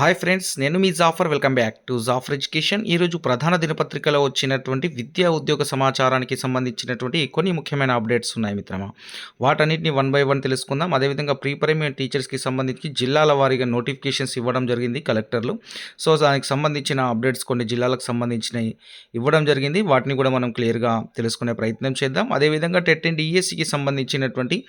Hi friends నేను మీ Jafar. Welcome back to Jafar education. ఈరోజు ప్రధాన దినపత్రికలో వచ్చినటువంటి విద్యా ఉద్యోగ సమాచారానికి సంబంధించినటువంటి కొన్ని ముఖ్యమైన అప్డేట్స్ ఉన్నాయి మిత్రమా. వాటన్నిటిని వన్ బై వన్ తెలుసుకుందాం. అదేవిధంగా ప్రీ ప్రైమరీ టీచర్స్కి సంబంధించి జిల్లాల వారీగా నోటిఫికేషన్స్ ఇవ్వడం జరిగింది కలెక్టర్లు. సో దానికి సంబంధించిన అప్డేట్స్ కొన్ని జిల్లాలకు సంబంధించినవి ఇవ్వడం జరిగింది. వాటిని కూడా మనం క్లియర్గా తెలుసుకునే ప్రయత్నం చేద్దాం. అదేవిధంగా టెట్ అండ్ డిఎస్సికి సంబంధించినటువంటి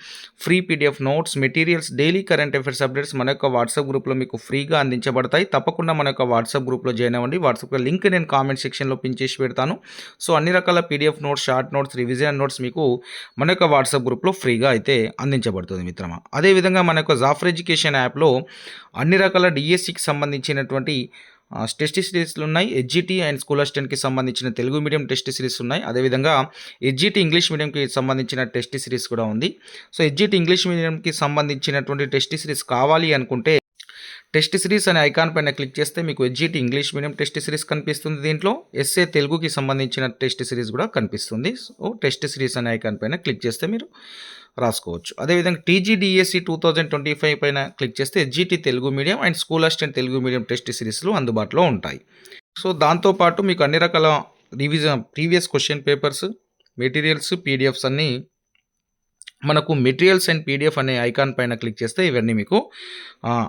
free PDF notes materials daily current affairs updates మన యొక్క వాట్సాప్ గ్రూప్లో మీకు ఫ్రీగా అందించే అందించబడతాయి తప్పకుండా మన యొక్క వాట్సాప్ గ్రూప్లో జాయిన్ అవ్వండి. వాట్సాప్ లింక్ నేను కామెంట్ సెక్షన్లో పిన్ చేసి పెడతాను. సో అన్ని రకాల PDF notes short notes revision notes మీకు మన యొక్క వాట్సాప్ గ్రూప్లో ఫ్రీగా అయితే అందించబడుతుంది మిత్రమా. అదేవిధంగా మన యొక్క జాఫర్ ఎడ్యుకేషన్ యాప్లో అన్ని రకాల డిఎస్సికి సంబంధించినటువంటి టెస్ట్ సిరీస్లు ఉన్నాయి. ఎడ్జిటీ అండ్ స్కూల్ అసిస్టెంట్కి సంబంధించిన తెలుగు మీడియం టెస్ట్ సిరీస్ ఉన్నాయి. అదేవిధంగా ఎడ్జిటీ ఇంగ్లీష్ మీడియంకి సంబంధించిన టెస్ట్ సిరీస్ కూడా ఉంది. సో ఎడ్జిటీ ఇంగ్లీష్ మీడియంకి సంబంధించినటువంటి టెస్ట్ సిరీస్ కావాలి అనుకుంటే టెస్ట్ సిరీస్ అనే ఐకాన్ పైన క్లిక్ చేస్తే మీకు SGT English medium test series కనిపిస్తుంది దీంట్లో. ఎస్ఏ తెలుగుకి సంబంధించిన టెస్ట్ సిరీస్ కూడా కనిపిస్తుంది. సో టెస్ట్ సిరీస్ అనే ఐకాన్ పైన క్లిక్ చేస్తే మీరు రాసుకోవచ్చు. అదేవిధంగా TGDSC two thousand twenty five పైన క్లిక్ చేస్తే HGT Telugu medium and school assistant Telugu medium test సిరీస్లు అందుబాటులో ఉంటాయి. సో దాంతోపాటు మీకు అన్ని రకాల revision previous question papers materials PDFs అన్నీ మనకు మెటీరియల్స్ అండ్ పీడిఎఫ్ అనే ఐకాన్ పైన క్లిక్ చేస్తే ఇవన్నీ మీకు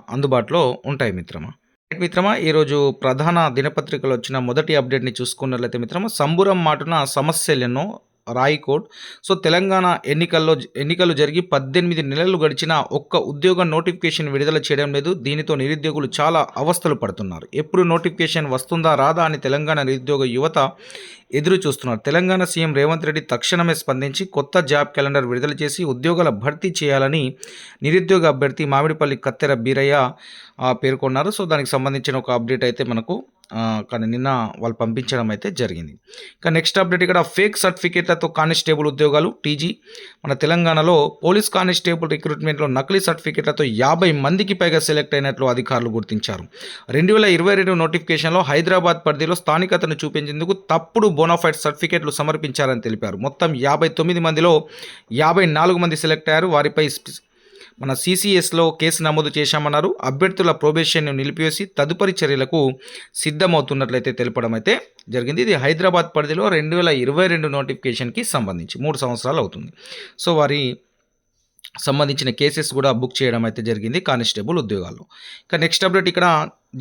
అందుబాటులో ఉంటాయి మిత్రమా. మిత్రమా ఈరోజు ప్రధాన దినపత్రికలు వచ్చిన మొదటి అప్డేట్ని చూసుకున్నట్లయితే మిత్రమా సంబురం మాటున సమస్యలను రాయికోడ్ సో తెలంగాణ ఎన్నికల్లో ఎన్నికలు జరిగి పద్దెనిమిది నెలలు గడిచిన ఒక్క ఉద్యోగ నోటిఫికేషన్ విడుదల చేయడం లేదు. దీనితో నిరుద్యోగులు చాలా అవస్థలు పడుతున్నారు. ఎప్పుడు నోటిఫికేషన్ వస్తుందా రాదా అని తెలంగాణ నిరుద్యోగ యువత ఎదురు చూస్తున్నారు. తెలంగాణ సీఎం రేవంత్ రెడ్డి తక్షణమే స్పందించి కొత్త జాబ్ క్యాలెండర్ విడుదల చేసి ఉద్యోగాల భర్తీ చేయాలని నిరుద్యోగ అభ్యర్థి మామిడిపల్లి కత్తెర బీరయ్య పేర్కొన్నారు. సో దానికి సంబంధించిన ఒక అప్డేట్ అయితే మనకు కానీ నిన్న వాళ్ళు పంపించడం అయితే జరిగింది. ఇక నెక్స్ట్ అప్డేట్ ఇక్కడ ఫేక్ సర్టిఫికేట్లతో కానిస్టేబుల్ ఉద్యోగాలు టీజీ మన తెలంగాణలో పోలీస్ కానిస్టేబుల్ రిక్రూట్మెంట్లో నకిలీ సర్టిఫికేట్లతో యాభై మందికి పైగా సెలెక్ట్ అయినట్లు అధికారులు గుర్తించారు. రెండు వేల ఇరవై రెండు నోటిఫికేషన్లో హైదరాబాద్ పరిధిలో స్థానికతను చూపించేందుకు తప్పుడు బోనాఫైడ్ సర్టిఫికేట్లు సమర్పించారని తెలిపారు. మొత్తం యాభై తొమ్మిది మందిలో యాభై నాలుగు మంది సెలెక్ట్ అయ్యారు. వారిపై మన సీసీఎస్లో కేసు నమోదు చేశామన్నారు. అభ్యర్థుల ప్రొబేషన్ను నిలిపివేసి తదుపరి చర్యలకు సిద్ధమవుతున్నట్లయితే తెలపడం అయితే జరిగింది. ఇది హైదరాబాద్ పరిధిలో రెండు వేల ఇరవై రెండు నోటిఫికేషన్కి సంబంధించి మూడు సంవత్సరాలు అవుతుంది. సో వారి సంబంధించిన కేసెస్ కూడా బుక్ చేయడం అయితే జరిగింది కానిస్టేబుల్ ఉద్యోగాలు. ఇక నెక్స్ట్ అప్డేట్ ఇక్కడ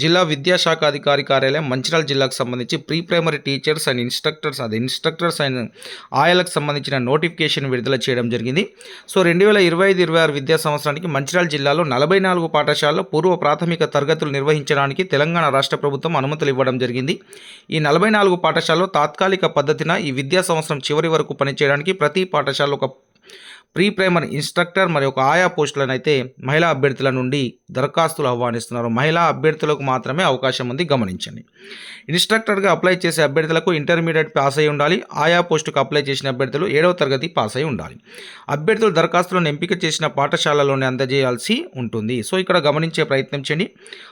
జిల్లా విద్యాశాఖ అధికారి కార్యాలయం మంచిర్యాల జిల్లాకు సంబంధించి pre primary teachers and instructors అది ఇన్స్ట్రక్టర్స్ అండ్ ఆయాలకు సంబంధించిన నోటిఫికేషన్ విడుదల చేయడం జరిగింది. సో రెండు వేల ఇరవై ఐదు ఇరవై ఆరు విద్యా సంవత్సరానికి మంచిర్యాల జిల్లాలో నలభై నాలుగు పాఠశాలలో పూర్వ ప్రాథమిక తరగతులు నిర్వహించడానికి తెలంగాణ రాష్ట్ర ప్రభుత్వం అనుమతులు ఇవ్వడం జరిగింది. ఈ నలభై నాలుగు పాఠశాలలో తాత్కాలిక పద్ధతిన ఈ విద్యా సంవత్సరం చివరి వరకు పనిచేయడానికి ప్రతి పాఠశాలలో ఒక ప్రీ ప్రైమరీ ఇన్స్ట్రక్టర్ మరియు ఒక ఆయా పోస్టులను అయితే మహిళా అభ్యర్థుల నుండి దరఖాస్తులు ఆహ్వానిస్తున్నారు. మహిళా అభ్యర్థులకు మాత్రమే అవకాశం ఉంది గమనించండి. ఇన్స్ట్రక్టర్గా అప్లై చేసే అభ్యర్థులకు ఇంటర్మీడియట్ పాస్ అయి ఉండాలి. ఆయా పోస్టుకు అప్లై చేసిన అభ్యర్థులు ఏడవ తరగతి పాస్ అయి ఉండాలి. అభ్యర్థులు దరఖాస్తులను ఎంపిక చేసిన పాఠశాలలోనే అందజేయాల్సి ఉంటుంది. సో ఇక్కడ గమనించే ప్రయత్నం చేయండి.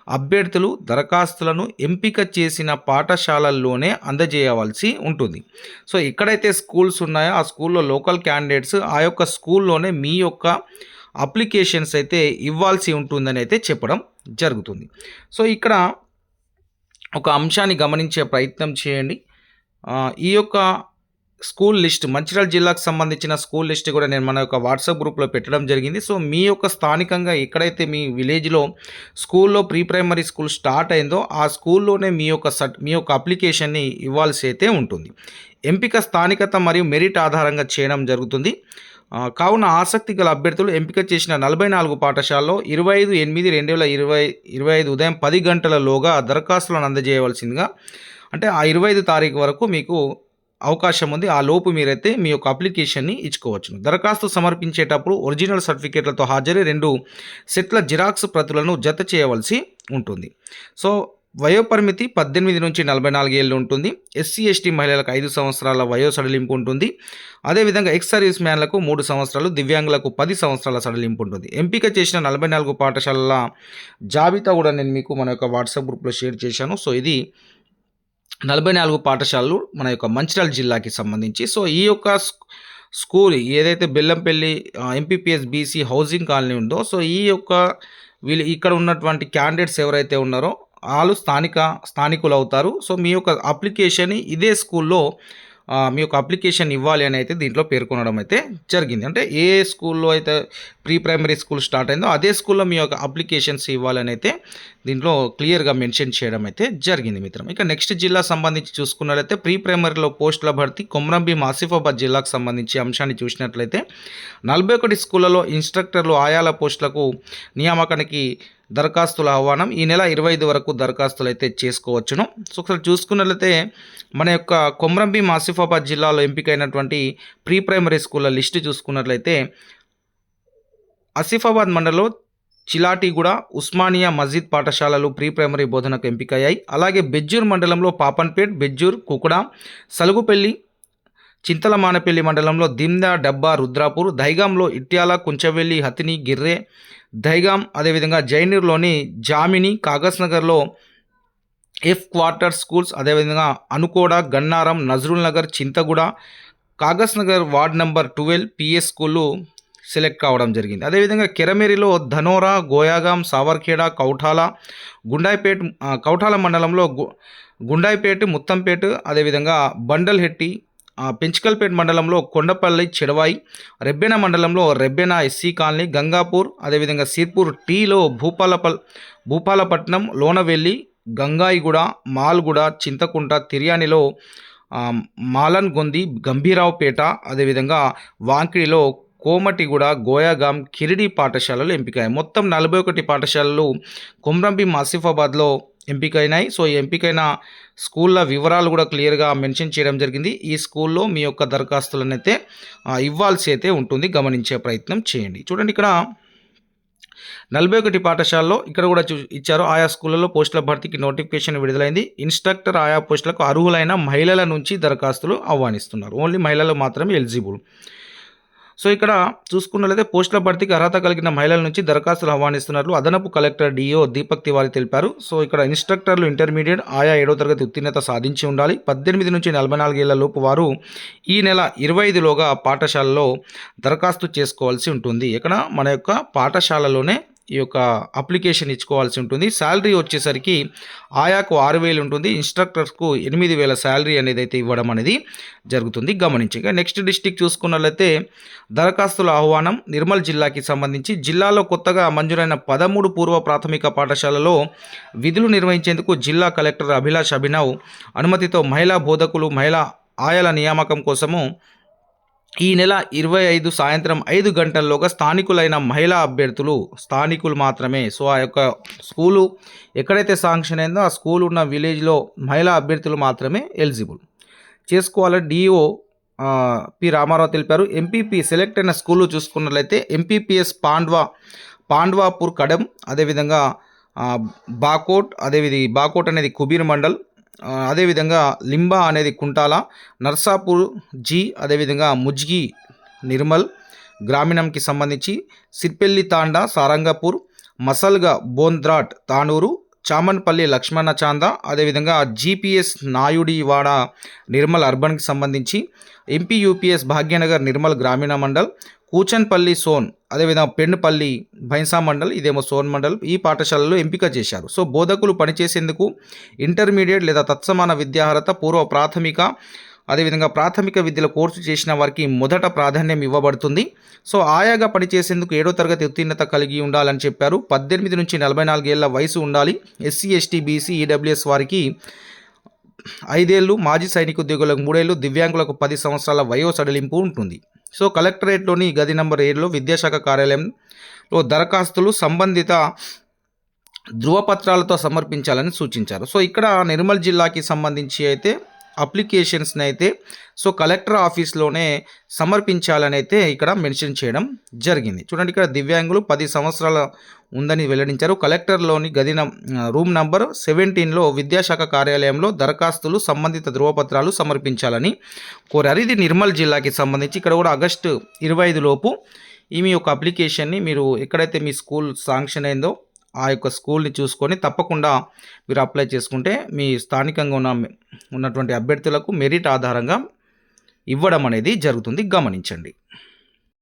అభ్యర్థులు దరఖాస్తులను ఎంపిక చేసిన పాఠశాలల్లోనే అందజేయవలసి ఉంటుంది. సో ఎక్కడైతే స్కూల్స్ ఉన్నాయో ఆ స్కూల్లో లోకల్ క్యాండిడేట్స్ ఆ యొక్క స్కూల్ స్కూల్లోనే మీ యొక్క అప్లికేషన్స్ అయితే ఇవ్వాల్సి ఉంటుందని అయితే చెప్పడం జరుగుతుంది. సో ఇక్కడ ఒక అంశాన్ని గమనించే ప్రయత్నం చేయండి. ఈ యొక్క స్కూల్ లిస్ట్ మంచిర్యాల జిల్లాకు సంబంధించిన స్కూల్ లిస్ట్ కూడా నేను మన యొక్క వాట్సాప్ గ్రూప్లో పెట్టడం జరిగింది. సో మీ యొక్క స్థానికంగా ఎక్కడైతే మీ విలేజ్లో స్కూల్లో ప్రీ ప్రైమరీ స్కూల్ స్టార్ట్ అయిందో ఆ స్కూల్లోనే మీ యొక్క సర్ట్ మీ యొక్క అప్లికేషన్ని ఇవ్వాల్సి అయితే ఉంటుంది. ఎంపిక స్థానికత మరియు మెరిట్ ఆధారంగా చేయడం జరుగుతుంది. కావున ఆసక్తి గల అభ్యర్థులు ఎంపిక చేసిన నలభై నాలుగు పాఠశాలలో ఇరవై ఐదు ఎనిమిది రెండు వేల ఇరవై ఇరవై ఐదు ఉదయం పది గంటలలోగా దరఖాస్తులను అందజేయవలసిందిగా. అంటే ఆ ఇరవై ఐదు తారీఖు వరకు మీకు అవకాశం ఉంది. ఆ లోపు మీరైతే మీ యొక్క అప్లికేషన్ని ఇచ్చుకోవచ్చు దరఖాస్తు సమర్పించేటప్పుడు ఒరిజినల్ సర్టిఫికేట్లతో హాజరై రెండు సెట్ల జిరాక్స్ ప్రతులను జత చేయవలసి ఉంటుంది. సో వయోపరిమితి పద్దెనిమిది నుంచి నలభై నాలుగు ఏళ్ళు ఉంటుంది. ఎస్సీ ఎస్టీ మహిళలకు ఐదు సంవత్సరాల వయో సడలింపు ఉంటుంది. అదేవిధంగా ఎక్స్ సర్వీస్ మ్యాన్లకు మూడు సంవత్సరాలు దివ్యాంగులకు పది సంవత్సరాల సడలింపు ఉంటుంది. ఎంపిక చేసిన నలభై నాలుగు పాఠశాలల జాబితా కూడా నేను మీకు మన యొక్క వాట్సాప్ గ్రూప్లో షేర్ చేశాను. సో ఇది నలభై నాలుగు పాఠశాలలు మన యొక్క మంచిర్యాల జిల్లాకి సంబంధించి. సో ఈ యొక్క స్కూల్ ఏదైతే Bellampalli MPPS BC housing colony ఉందో సో ఈ యొక్క వీళ్ళు ఇక్కడ ఉన్నటువంటి క్యాండిడేట్స్ ఎవరైతే ఉన్నారో వాళ్ళు స్థానిక స్థానికులు అవుతారు సో మీ యొక్క అప్లికేషన్ ఇదే స్కూల్లో మీ యొక్క అప్లికేషన్ ఇవ్వాలి అని అయితే దీంట్లో పేర్కొనడం అయితే జరిగింది. అంటే ఏ స్కూల్లో అయితే ప్రీ ప్రైమరీ స్కూల్ స్టార్ట్ అయిందో అదే స్కూల్లో మీ యొక్క అప్లికేషన్స్ ఇవ్వాలని అయితే దీంట్లో క్లియర్గా మెన్షన్ చేయడం అయితే జరిగింది మిత్రం. ఇక నెక్స్ట్ జిల్లా సంబంధించి చూసుకున్నట్లయితే ప్రీ ప్రైమరీలో పోస్టుల భర్తీ కొమరంభీం ఆసిఫాబాద్ జిల్లాకు సంబంధించి అంశాన్ని చూసినట్లయితే నలభై ఒకటి స్కూళ్ళలో ఇన్స్ట్రక్టర్లు ఆయాల పోస్టులకు నియామకానికి దరఖాస్తుల ఆహ్వానం ఈ నెల ఇరవై ఐదు వరకు దరఖాస్తులు అయితే చేసుకోవచ్చును. సో ఒకసారి చూసుకున్నట్లయితే మన యొక్క కొమరంభీం ఆసిఫాబాద్ జిల్లాలో ఎంపికైనటువంటి ప్రీ ప్రైమరీ స్కూళ్ళ లిస్టు చూసుకున్నట్లయితే ఆసిఫాబాద్ మండలంలో చిలాటిగూడ ఉస్మానియా మస్జిద్ పాఠశాలలు ప్రీ ప్రైమరీ బోధనకు ఎంపికయ్యాయి. అలాగే బెజ్జూర్ మండలంలో పాపన్పేట్ బెజ్జూర్ కుకుడ సలుగుపల్లి చింతలమానపల్లి మండలంలో దిమ్దా డబ్బా రుద్రాపూర్ దైగాంలో ఇట్యాల కుంచవెల్లి హతిని గిర్రే దైగాం అదేవిధంగా జైనూర్లోని జామిని కాగజ్ నగర్లో ఎఫ్ క్వార్టర్ స్కూల్స్ అదేవిధంగా Anukoda Gannaram Nazrul Nagar Chintaguda Kagaz Nagar ward number twelve PS స్కూళ్ళు సెలెక్ట్ కావడం జరిగింది. అదేవిధంగా కెరమేరిలో ధనోరా గోయాగాం సావర్ఖేడ కౌఠాల గుండాయిపేట్ కౌఠాల మండలంలో గు గుండాయిపేట ముత్తంపేట అదేవిధంగా బండల్హెట్టి పెంచికల్పేట మండలంలో కొండపల్లి చెడవాయి రెబ్బెన మండలంలో రెబ్బెన ఎస్సీ కాలనీ గంగాపూర్ అదేవిధంగా సిర్పూర్ టీలో భూపాలపల్ భూపాలపట్నం లోనవెల్లి గంగాయిగూడ మాల్గూడ చింతకుంట తిర్యానిలో మాలన్ గొంది గంభీరావుపేట అదేవిధంగా వాంకిడిలో కోమటిగూడ గోయాగాం కిరిడి పాఠశాలలు ఎంపికాయి మొత్తం నలభై ఒకటి పాఠశాలలు కొమ్రంభీం ఆసిఫాబాద్లో ఎంపికైనాయి. సో ఈ ఎంపికైన స్కూళ్ళ వివరాలు కూడా క్లియర్గా మెన్షన్ చేయడం జరిగింది. ఈ స్కూల్లో మీ యొక్క దరఖాస్తులను అయితే ఇవ్వాల్సి అయితే ఉంటుంది. గమనించే ప్రయత్నం చేయండి. చూడండి ఇక్కడ నలభై ఒకటి పాఠశాలలో ఇక్కడ కూడా చూ ఇచ్చారు. ఆయా స్కూళ్ళలో పోస్టుల భర్తీకి నోటిఫికేషన్ విడుదలైంది. ఇన్స్ట్రక్టర్ ఆయా పోస్టులకు అర్హులైన మహిళల నుంచి దరఖాస్తులు ఆహ్వానిస్తున్నారు. ఓన్లీ మహిళలు మాత్రమే ఎలిజిబుల్. సో ఇక్కడ చూసుకున్నట్లయితే పోస్టుల భర్తీకి అర్హత కలిగిన మహిళల నుంచి దరఖాస్తులు ఆహ్వానిస్తున్నట్లు అదనపు కలెక్టర్ డిఓ దీపక్ తివారి తెలిపారు. సో ఇక్కడ ఇన్స్ట్రక్టర్లు ఇంటర్మీడియట్ ఆయా ఏడో తరగతి ఉత్తీర్ణత సాధించి ఉండాలి. పద్దెనిమిది నుంచి నలభై నాలుగేళ్ళ లోపు వారు ఈ నెల ఇరవై ఐదులోగా పాఠశాలలో దరఖాస్తు చేసుకోవాల్సి ఉంటుంది. ఇక్కడ మన యొక్క పాఠశాలలోనే ఈ యొక్క అప్లికేషన్ ఇచ్చుకోవాల్సి ఉంటుంది. శాలరీ వచ్చేసరికి ఆయాకు ఆరు వేలు ఉంటుంది. ఇన్స్ట్రక్టర్స్కు ఎనిమిది వేల శాలరీ అనేది అయితే ఇవ్వడం అనేది జరుగుతుంది. గమనించి ఇంకా నెక్స్ట్ డిస్టిక్ చూసుకున్నట్లయితే దరఖాస్తుల ఆహ్వానం నిర్మల్ జిల్లాకి సంబంధించి జిల్లాలో కొత్తగా మంజూరైన పదమూడు పూర్వ ప్రాథమిక పాఠశాలలో విధులు నిర్వహించేందుకు జిల్లా కలెక్టర్ అభిలాష్ అభినవ్ అనుమతితో మహిళా బోధకులు మహిళా ఆయాల నియామకం కోసము ఈ నెల ఇరవై ఐదు సాయంత్రం ఐదు గంటల్లోగా స్థానికులైన మహిళా అభ్యర్థులు స్థానికులు మాత్రమే. సో ఆ యొక్క స్కూలు ఎక్కడైతే శాంక్షన్ అయిందో ఆ స్కూల్ ఉన్న విలేజ్లో మహిళా అభ్యర్థులు మాత్రమే ఎలిజిబుల్. చేసుకోవాలని డిఓ పి. రామారావు తెలిపారు. ఎంపీపీ సెలెక్ట్ అయిన స్కూలు చూసుకున్నట్లయితే ఎంపీపీఎస్ పాండ్వా పాండ్వాపూర్ కడెం అదేవిధంగా బాకోట్ అదేవిధి బాకోట్ అనేది కుబీర్ మండల్ అదేవిధంగా లింబా అనేది కుంటాల నర్సాపూర్ జీ అదేవిధంగా ముజ్గి నిర్మల్ గ్రామీణంకి సంబంధించి సిర్పెల్లి తాండా సారంగపూర్ మసల్గా బోంద్రాట్ తానూరు చామన్పల్లి లక్ష్మణ చాంద అదేవిధంగా జీపీఎస్ నాయుడివాడ నిర్మల్ అర్బన్కి సంబంధించి ఎంపీ యూపీఎస్ భాగ్యనగర్ నిర్మల్ గ్రామీణ మండల్ కూచన్పల్లి సోన్ అదేవిధంగా పెన్నుపల్లి భైంసా మండల్ ఇదేమో సోన్ మండల్ ఈ పాఠశాలలో ఎంపిక చేశారు. సో బోధకులు పనిచేసేందుకు ఇంటర్మీడియట్ లేదా తత్సమాన విద్యార్హత పూర్వ ప్రాథమిక అదేవిధంగా ప్రాథమిక విద్యలో కోర్సు చేసిన వారికి మొదట ప్రాధాన్యం ఇవ్వబడుతుంది. సో ఆయాగా పనిచేసేందుకు ఏడో తరగతి ఉత్తీర్ణత కలిగి ఉండాలని చెప్పారు. పద్దెనిమిది నుంచి నలభై నాలుగేళ్ళ వయసు ఉండాలి. ఎస్సీ ఎస్టీ బీసీ ఈడబ్ల్యూఎస్ వారికి ఐదేళ్ళు మాజీ సైనిక ఉద్యోగులకు మూడేళ్ళు దివ్యాంగులకు పది సంవత్సరాల వయో సడలింపు ఉంటుంది. సో కలెక్టరేట్లోని గది నంబర్ ఏడులో విద్యాశాఖ కార్యాలయంలో దరఖాస్తులు సంబంధిత ధృవపత్రాలతో సమర్పించాలని సూచించారు. సో ఇక్కడ నిర్మల్ జిల్లాకి సంబంధించి అయితే అప్లికేషన్స్ని అయితే సో కలెక్టర్ ఆఫీస్లోనే సమర్పించాలని అయితే ఇక్కడ మెన్షన్ చేయడం జరిగింది. చూడండి ఇక్కడ దివ్యాంగులు పది సంవత్సరాల ఉందని వెల్లడించారు. కలెక్టర్లోని గది రూమ్ నంబర్ సెవెంటీన్లో విద్యాశాఖ కార్యాలయంలో దరఖాస్తులు సంబంధిత ధృవపత్రాలు సమర్పించాలని కోరారు. ఇది నిర్మల్ జిల్లాకి సంబంధించి ఇక్కడ కూడా ఆగస్టు ఇరవై ఐదు లోపు ఈ మీ యొక్క అప్లికేషన్ని మీరు ఎక్కడైతే మీ స్కూల్ శాంక్షన్ అయిందో ఆ యొక్క స్కూల్ని చూసుకొని తప్పకుండా మీరు అప్లై చేసుకుంటే మీ స్థానికంగా ఉన్న ఉన్నటువంటి అభ్యర్థులకు మెరిట్ ఆధారంగా ఇవ్వడం అనేది జరుగుతుంది. గమనించండి.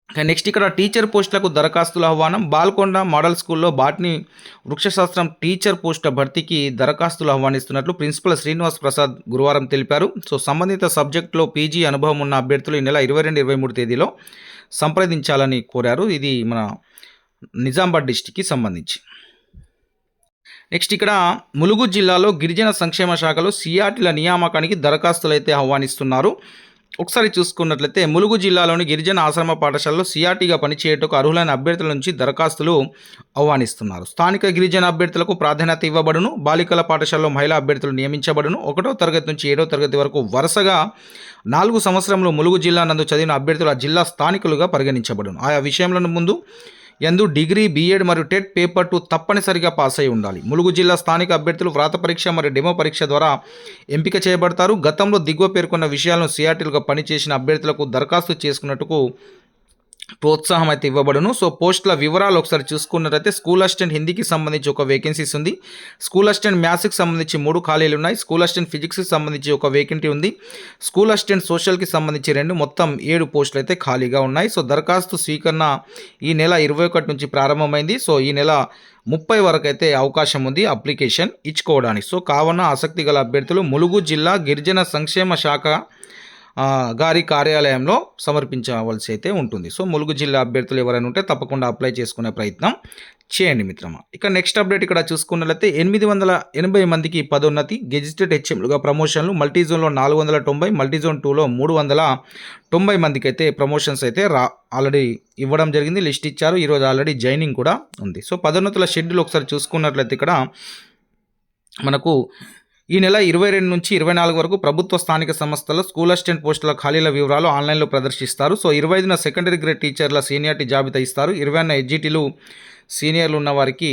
నెక్స్ట్ ఇక్కడ టీచర్ పోస్టులకు దరఖాస్తుల ఆహ్వానం. బాల్కొండ మోడల్ స్కూల్లో బాట్నీ వృక్షశాస్త్రం టీచర్ పోస్టుల భర్తీకి దరఖాస్తులు ఆహ్వానిస్తున్నట్లు ప్రిన్సిపల్ శ్రీనివాస్ ప్రసాద్ గురువారం తెలిపారు. సో సంబంధిత సబ్జెక్టులో పీజీ అనుభవం ఉన్న అభ్యర్థులు ఈ నెల ఇరవై రెండు ఇరవై మూడు తేదీలో సంప్రదించాలని కోరారు. ఇది మన నిజామాబాద్ డిస్టిక్కి సంబంధించి. నెక్స్ట్ ఇక్కడ ములుగు జిల్లాలో గిరిజన సంక్షేమ శాఖలో సిఆర్టీల నియామకానికి దరఖాస్తులు అయితే ఆహ్వానిస్తున్నారు. ఒకసారి చూసుకున్నట్లయితే ములుగు జిల్లాలోని గిరిజన ఆశ్రమ పాఠశాలలో సిఆర్టీగా పనిచేయటకు అర్హులైన అభ్యర్థుల నుంచి దరఖాస్తులు ఆహ్వానిస్తున్నారు. స్థానిక గిరిజన అభ్యర్థులకు ప్రాధాన్యత ఇవ్వబడును. బాలికల పాఠశాలలో మహిళా అభ్యర్థులు నియమించబడును. ఒకటో తరగతి నుంచి ఏడో తరగతి వరకు వరుసగా నాలుగు సంవత్సరంలో ములుగు జిల్లా నందు చదివిన అభ్యర్థులు ఆ జిల్లా స్థానికులుగా పరిగణించబడును. ఆయా విషయంలో ముందు ఎందు డిగ్రీ బీఎడ్ మరియు టెట్ పేపర్ టూ తప్పనిసరిగా పాస్ అయి ఉండాలి. ములుగు జిల్లా స్థానిక అభ్యర్థులు వ్రాత పరీక్ష మరియు డెమో పరీక్ష ద్వారా ఎంపిక చేయబడతారు. గతంలో దిగువ పేర్కొన్న విషయాలను సిఆర్టీలుగా పనిచేసిన అభ్యర్థులకు దరఖాస్తు చేసుకున్నట్టుకు ప్రోత్సాహం అయితే ఇవ్వబడును. సో పోస్టుల వివరాలు ఒకసారి చూసుకున్నట్లయితే స్కూల్ అసిస్టెంట్ హిందీకి సంబంధించి ఒక వేకెన్సీస్ ఉంది. స్కూల్ అసిస్టెంట్ మ్యాథ్స్కి సంబంధించి మూడు ఖాళీలు ఉన్నాయి. స్కూల్ అసిస్టెంట్ ఫిజిక్స్కి సంబంధించి ఒక వేకెంటీ ఉంది. స్కూల్ అసిస్టెంట్ సోషల్కి సంబంధించి రెండు మొత్తం ఏడు పోస్టులు అయితే ఖాళీగా ఉన్నాయి. సో దరఖాస్తు స్వీకరణ ఈ నెల ఇరవై ఒకటి నుంచి ప్రారంభమైంది. సో ఈ నెల ముప్పై వరకు అయితే అవకాశం ఉంది అప్లికేషన్ ఇచ్చుకోవడానికి. సో కావున ఆసక్తి గల అభ్యర్థులు ములుగు జిల్లా గిరిజన సంక్షేమ శాఖ గారి కార్యాలయంలో సమర్పించవలసి అయితే ఉంటుంది. సో ములుగు జిల్లా అభ్యర్థులు ఎవరైనా ఉంటే తప్పకుండా అప్లై చేసుకునే ప్రయత్నం చేయండి మిత్రమా. ఇక నెక్స్ట్ అప్డేట్ ఇక్కడ చూసుకున్నట్లయితే ఎనిమిది వందల ఎనభై మందికి పదోన్నతి గెజిటెడ్ హెచ్ఎంలుగా ప్రమోషన్లు మల్టీజోన్లో నాలుగు వందల తొంభై మల్టీజోన్ టూలో మూడు వందల తొంభై మందికి అయితే ప్రమోషన్స్ అయితే రా ఆల్రెడీ ఇవ్వడం జరిగింది. లిస్ట్ ఇచ్చారు. ఈరోజు ఆల్రెడీ జాయినింగ్ కూడా ఉంది. సో పదోన్నతుల షెడ్యూల్ ఒకసారి చూసుకున్నట్లయితే ఇక్కడ మనకు ఈ నెల ఇరవై రెండు నుంచి ఇరవై నాలుగు వరకు ప్రభుత్వ స్థానిక సంస్థల స్కూల్ అసిస్టెంట్ పోస్టుల ఖాళీల వివరాలు ఆన్లైన్లో ప్రదర్శిస్తారు. సో ఇరవై ఐదున సెకండరీ గ్రేడ్ టీచర్ల సీనియారిటీ జాబితా ఇస్తారు. ఇరవై ఐదున ఎడ్జిటీలు సీనియర్లు ఉన్న వారికి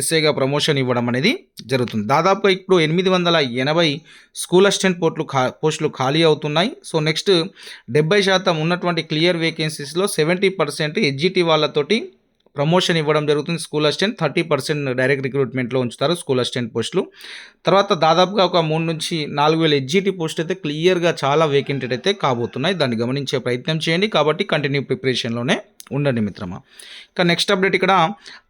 ఎస్ఏగా ప్రమోషన్ ఇవ్వడం అనేది జరుగుతుంది. దాదాపుగా ఇప్పుడు ఎనిమిది వందల ఎనభై స్కూల్ అసిస్టెంట్ పోస్టులు ఖా పోస్టులు ఖాళీ అవుతున్నాయి. సో నెక్స్ట్ డెబ్బై శాతం ఉన్నటువంటి క్లియర్ వేకెన్సీస్లో సెవెంటీ పర్సెంట్ ఎడ్జిటీ వాళ్ళతోటి ప్రమోషన్ ఇవ్వడం జరుగుతుంది. School assistant thirty percent direct రిక్రూట్మెంట్లో ఉంచుతారు స్కూల్ అసిస్టెంట్ పోస్టులు. తర్వాత దాదాపుగా ఒక మూడు నుంచి నాలుగు వేల ఎడ్జిటీ పోస్ట్ అయితే క్లియర్గా చాలా వేకెంటెడ్ అయితే కాబోతున్నాయి. దాన్ని గమనించే ప్రయత్నం చేయండి. కాబట్టి కంటిన్యూ ప్రిపరేషన్లోనే ఉండండి మిత్రమా. ఇక నెక్స్ట్ అప్డేట్ ఇక్కడ.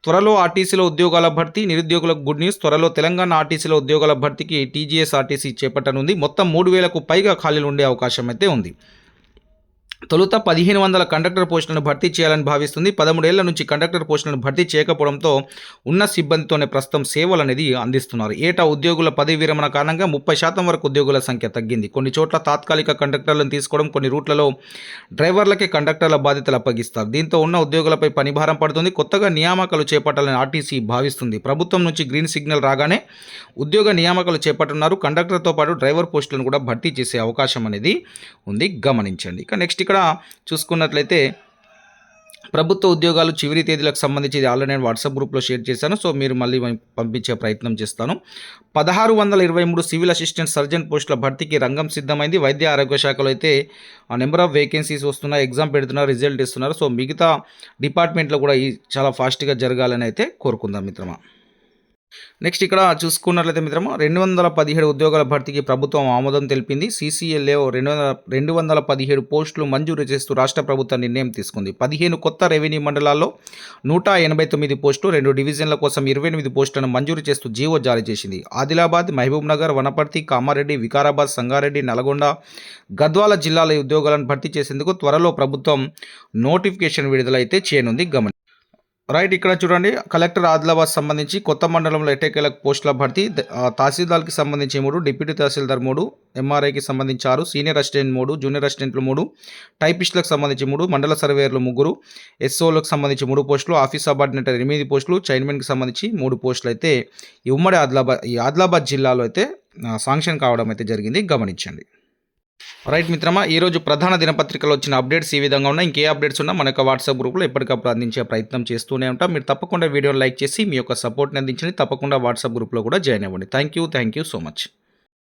త్వరలో ఆర్టీసీలో ఉద్యోగాల భర్తీ నిరుద్యోగులకు గుడ్ న్యూస్. త్వరలో తెలంగాణ ఆర్టీసీలో ఉద్యోగాల భర్తీకి టీజీఎస్ ఆర్టీసీ చేపట్టనుంది. మొత్తం మూడు వేలకు పైగా ఖాళీలు ఉండే అవకాశం అయితే ఉంది. తొలుత పదిహేను వందల కండక్టర్ పోస్టులను భర్తీ చేయాలని భావిస్తుంది. పదమూడేళ్ళ నుంచి కండక్టర్ పోస్టులను భర్తీ చేయకపోవడంతో ఉన్న సిబ్బందితోనే ప్రస్తుతం సేవలు అనేది అందిస్తున్నారు. ఏటా ఉద్యోగుల పదవి విరమణ కారణంగా ముప్పై శాతం వరకు ఉద్యోగుల సంఖ్య తగ్గింది. కొన్ని చోట్ల తాత్కాలిక కండక్టర్లను తీసుకోవడం కొన్ని రూట్లలో డ్రైవర్లకే కండక్టర్ల బాధ్యతలు అప్పగిస్తారు. దీంతో ఉన్న ఉద్యోగులపై పనిభారం పడుతుంది. కొత్తగా నియామకాలు చేపట్టాలని ఆర్టీసీ భావిస్తుంది. ప్రభుత్వం నుంచి గ్రీన్ సిగ్నల్ రాగానే ఉద్యోగ నియామకాలు చేపట్టున్నారు కండక్టర్తో పాటు డ్రైవర్ పోస్టులను కూడా భర్తీ చేసే అవకాశం అనేది ఉంది. గమనించండి. ఇక నెక్స్ట్ ఇక్కడ చూసుకున్నట్లయితే ప్రభుత్వ ఉద్యోగాలు చివరి తేదీలకు సంబంధించి ఇది ఆల్రెడీ నేను వాట్సాప్ గ్రూప్లో షేర్ చేశాను. సో మీరు మళ్ళీ పంపించే ప్రయత్నం చేస్తాను. పదహారు వందల ఇరవై మూడు సివిల్ అసిస్టెంట్ సర్జన్ పోస్టుల భర్తీకి రంగం సిద్ధమైంది. వైద్య ఆరోగ్య శాఖలో అయితే ఆ నెంబర్ ఆఫ్ వేకెన్సీస్ వస్తున్నాయి. ఎగ్జామ్ పెడుతున్నారు రిజల్ట్ ఇస్తున్నారు. సో మిగతా డిపార్ట్మెంట్లో కూడా ఈ చాలా ఫాస్ట్గా జరగాలని అయితే కోరుకుందాం మిత్రమా. నెక్స్ట్ ఇక్కడ చూసుకున్నట్లయితే మిత్రమా రెండు వందల పదిహేడు ఉద్యోగాల భర్తీకి ప్రభుత్వం ఆమోదం తెలిపింది. సీసీఎల్ఏ రెండు వందల రెండు వందల పదిహేడు పోస్టులు మంజూరు చేస్తూ రాష్ట్ర ప్రభుత్వం నిర్ణయం తీసుకుంది. పదిహేను కొత్త రెవెన్యూ మండలాల్లో నూట ఎనభై తొమ్మిది పోస్టులు రెండు డివిజన్ల కోసం ఇరవై ఎనిమిది పోస్టులను మంజూరు చేస్తూ జీవో జారీ చేసింది. ఆదిలాబాద్ మహబూబ్ నగర్ వనపర్తి కామారెడ్డి వికారాబాద్ సంగారెడ్డి నల్గొండ గద్వాల జిల్లాల ఉద్యోగాలను భర్తీ చేసేందుకు త్వరలో ప్రభుత్వం నోటిఫికేషన్ విడుదలైతే చేయనుంది గమని రైట్ ఇక్కడ చూడండి. కలెక్టర్ ఆదిలాబాద్ సంబంధించి కొత్త మండలంలో ఎట్టేకేలకు పోస్టుల భర్తీ తహసీల్దార్కి సంబంధించి మూడు డిప్యూటీ తహసీల్దార్ మూడు ఎంఆర్ఐకి సంబంధించి ఆరు సీనియర్ అసిస్టెంట్ మూడు జూనియర్ అసిస్టెంట్లు మూడు టైపిస్టులకు సంబంధించి మూడు మండల సర్వేయర్లు ముగ్గురు ఎస్ఓలకు సంబంధించి మూడు పోస్టులు ఆఫీస్ సబార్డినేటర్ ఎనిమిది పోస్టులు చైర్మన్కి సంబంధించి మూడు పోస్టులు అయితే ఈ ఉమ్మడి ఆదిలాబాద్ ఈ ఆదిలాబాద్ జిల్లాలో అయితే సాంక్షన్ శాంక్షన్ కావడం అయితే జరిగింది. గమనించండి. రైట్ మిత్రమా ఈరోజు ప్రధాన దినపత్రికలో వచ్చిన అప్డేట్స్ ఈ విధంగా ఉన్నాయి. ఇంకే అప్డేట్స్ ఉన్నా మన యొక్క వాట్సాప్ గ్రూప్లో ఎప్పటికప్పుడు అందించే ప్రయత్నం చేస్తూనే ఉంటాం. మీరు తప్పకుండా వీడియోని లైక్ చేసి మీ యొక్క సపోర్ట్ని అందించండి. తప్పకుండా వాట్సాప్ గ్రూప్లో కూడా జాయిన్ అవ్వండి. Thank you thank you so much.